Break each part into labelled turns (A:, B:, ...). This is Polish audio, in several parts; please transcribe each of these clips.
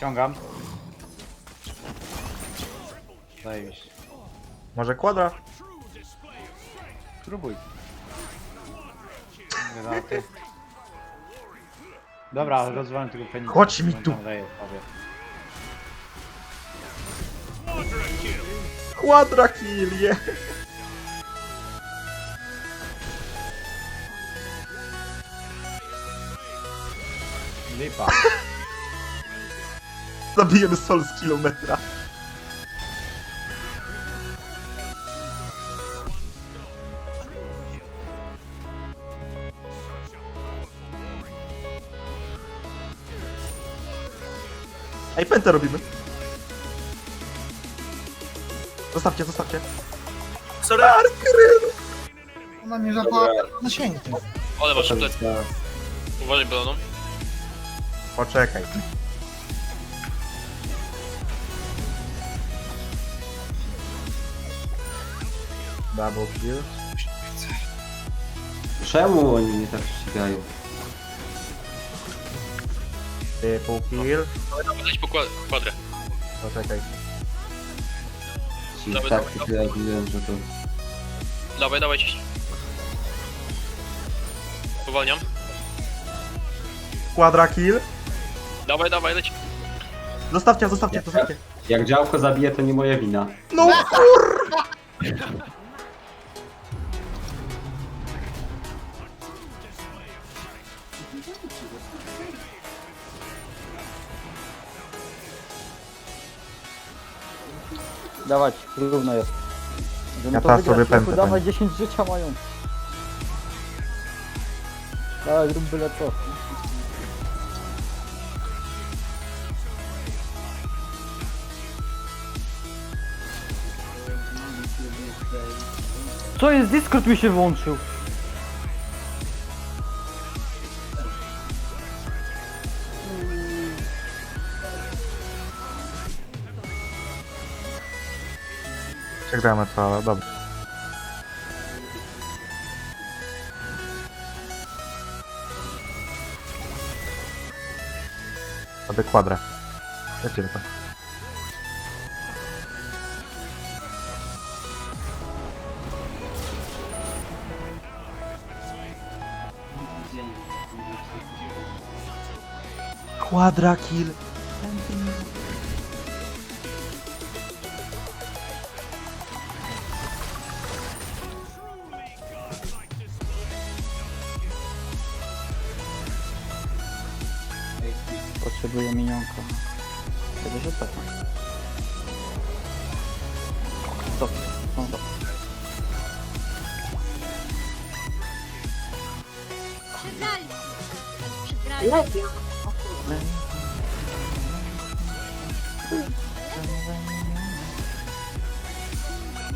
A: Ściągam. Zajebiście.
B: Może kwadra?
A: Spróbuj. Granaty. Dobra, rozwalam tego penika.
B: Chodź mi tu.
A: daje sobie.
B: Quadra kill, je!
A: Lipa.
B: Zabijemy sol z kilometra. Ej, pętę robimy. Zostawcie, zostawcie.
C: Sorry.
D: Ona mnie złapała na sięgnie.
C: Ale masz plec. Uważaj, Beloną.
B: Poczekaj. Double kill.
E: Czemu oni mnie tak ścigają?
B: Triple kill.
C: Leć po kwa- kwadrę.
B: Poczekaj.
E: Ci tak ja wiem, że to...
C: Dawaj, dawaj, ciś. Powalniam.
B: Quadra kill.
C: Dawaj, dawaj, leć.
B: Zostawcie, zostawcie, zostawcie.
E: Jak działko zabije, to nie moja wina.
B: No kur...
F: Dawać, równo jest. Żeby
B: Ja
F: to
B: teraz
F: wygrać,
B: sobie
F: Lechu,
B: pędzę,
F: Dawaj, 10 życia mają. Dawaj, rób byle co. Co jest? Discord mi się włączył.
B: Przegramy to, ale dobra. Sobie kwadrę. Lecimy to. Quadra kill.
F: Potrzebuję minionka. Chyba, że tak. Stop, stop, stop.
G: Przegrali. Przegrali.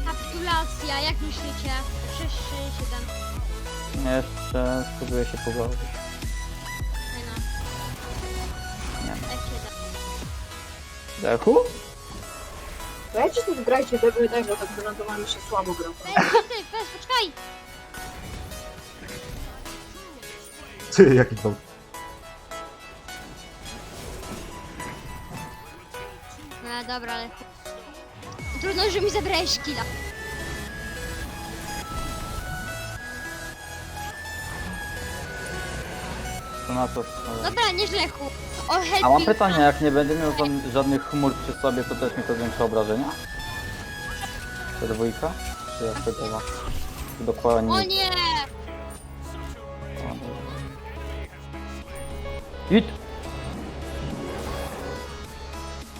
G: Kapitulacja, jak myślicie? 6, 6, 7.
F: Jeszcze spróbuję się pobawić. Dechu?
H: Dajcie tu grajcie tego i tego, tak wylądowa mi się słabo gra.
G: Weź, ty, weź, poczekaj!
B: Ty, jaki to?
G: No dobra, ale... Trudno, że mi zabrałeś killa.
F: To na to.
G: Dobra, nieźle. O, help
F: A mam
G: me.
F: pytanie, jak nie będę miał ża- żadnych chmur przy sobie, to też mi to zwiększa obrażenia? To dwójka? Czy jak to działa? Dokładnie.
G: O nie!
F: Hit!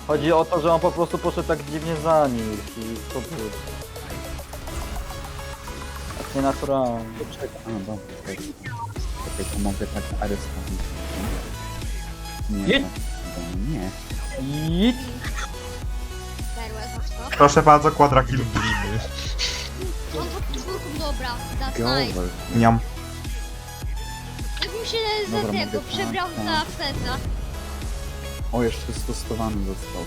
F: Chodzi o to, że on po prostu poszedł tak dziwnie za nim i to było. Tak nienaturalnie.
I: A, dobra, to mogę tak arestować. Nie,
F: Jedź.
I: no, nie.
F: Hit!
G: Perłę, masz to?
B: Proszę bardzo, quadra kill.
G: On to czwórką, dobra. That's nice.
B: Niam.
G: Jakbym się za
I: Dobra,
G: tego
I: mogę
G: przebrał
I: tak,
G: za
I: tak.
G: Feza.
I: O, jeszcze stosowany został.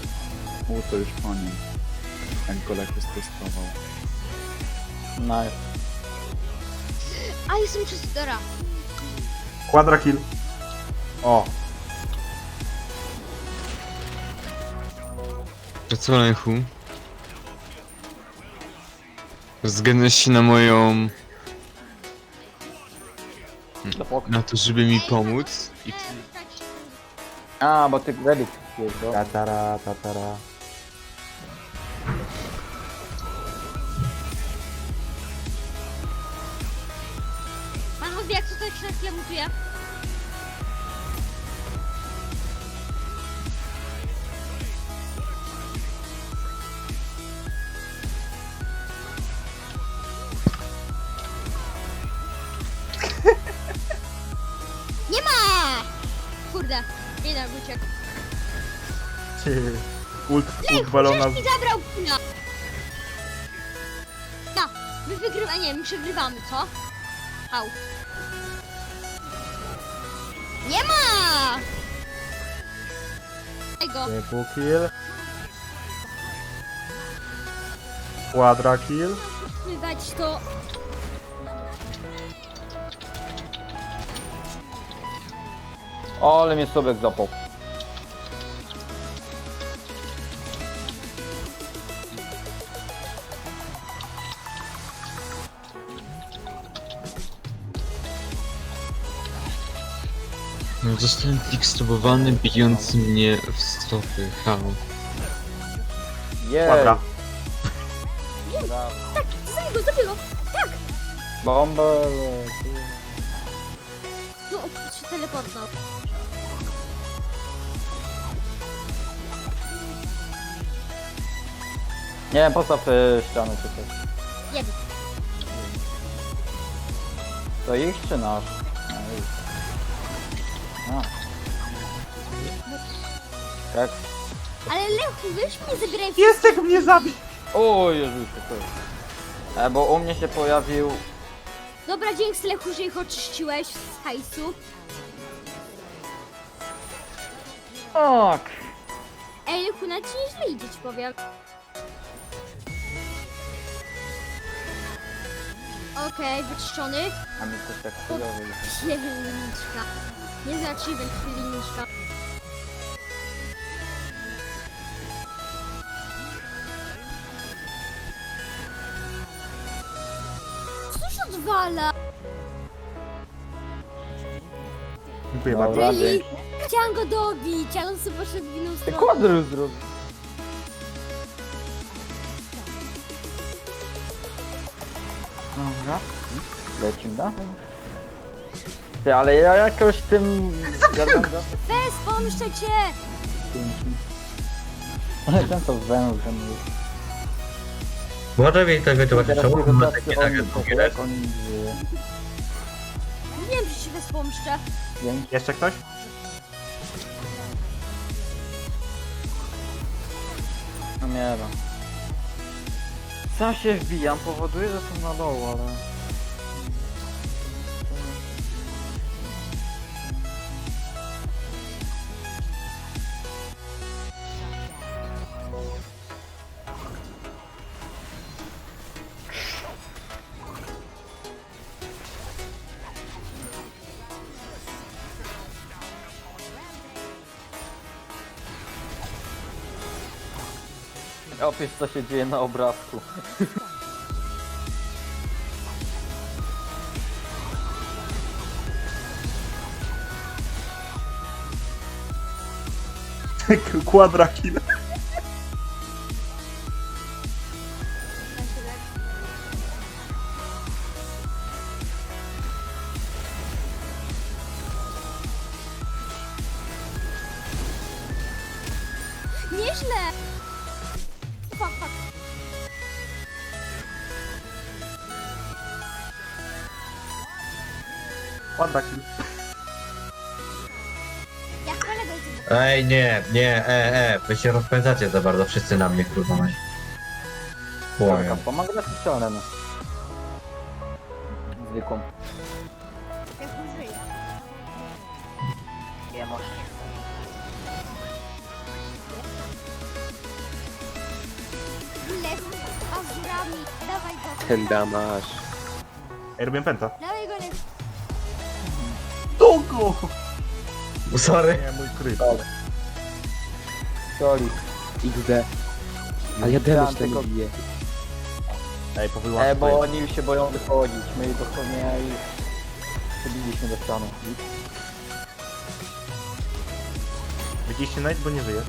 I: U, to już po nim. Jak go lepiej stosował.
F: Nice.
G: A, jestem czysty, dobra.
B: Quadra kill. O.
J: Co Lechu? Zgadzasz się na moją... Na to, żeby mi pomóc i ty...
F: A, bo ty relik jest, bo...
B: Tatara, tatara.
G: Mówi, jak to tak się na chwilę mutuje? Nie ma! Kurde, jednak uciekł.
B: Ty. Ult, ult balona.
G: Mi zabrał kina! No, my wygrywamy, nie, my przegrywamy, co? Au. Nie ma! Tego.
B: Triple kill. Quadra kill.
G: Wydać to.
F: O, ale mnie Sobek zapał.
J: Zostałem fixtubowany, bijący mnie w stopy. Hał.
F: Jej!
B: Quadra.
F: Brawo.
G: Zabij go, zabij go!
F: Bombę!
G: No, się teleportnął.
F: Nie wiem, postaw y, ścianę czy coś.
G: Jeden.
F: To ich czy nasz? No, ich. A. Tak.
G: Ale Lechu, wiesz mnie zabieraj w...
B: Piesek mnie zabił!
F: O Jezusie, to e, Bo u mnie się pojawił...
G: Dobra, dzięki Lechu, że ich oczyściłeś z hajsu.
F: Ok.
G: Ej, Lechu, na ci nieźle idzie, ci powiem. Okej, wyczyszczony.
F: A mi coś tak chujowy.
G: Chwiliniczka. Nie za achievement, chwiliniczka. Cóż odwala?
B: Dziękuję
F: Dobra.
B: bardzo.
G: Really? Chciałam go dobić, ale on sobie poszedł w inną
F: Ty
G: stronę.
F: kwadry zrobił. Dobra. Lecimy dalej. Ty, ale ja jakoś tym...
G: Bez, pomszczę cię!
F: Ale ten to węż, ten jest.
K: Może mieć tego
F: Teraz
K: zobaczyć, czemu
F: tylko
K: ma takie nagle
F: to
K: drugi raz.
F: jak oni żyje.
G: Nie wiem, czy się bez pomszczę.
F: Dzięki.
B: Jeszcze ktoś?
F: No nie wiem. Sam się wbijam, powoduje, że to na low, ale... Opisz co się dzieje na obrazku.
B: Quadra kill.
G: Nieźle! Fuck, fuck.
B: Quadra kill.
G: Jak kolega idzie.
K: Ej, nie, nie, e, e, wy się rozpędzacie za bardzo, wszyscy na mnie, kurwa, mać. Błagam.
F: Pomagę na ścianę. Zwykłą.
G: Dawaj go.
C: Ten damasz.
B: Ej, robię pęta.
G: Dawaj go, Lew.
B: Dogo!
K: Sorry.
B: Nie, mój kryt.
F: Soli.
C: XD.
F: Ale ja damage tego...
B: Ej, powyłącz
F: E, bo oni się boją wychodzić. My dosłownie ich przybiliśmy do ściany.
B: Widzieliście Night, bo nie żyje.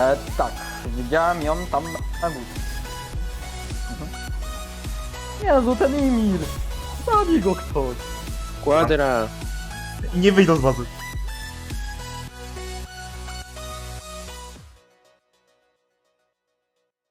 F: E, tak, widziałem ją tam na górze. Jezu, ten Imir! Zabij go ktoś!
B: I nie wyjdą z bazy.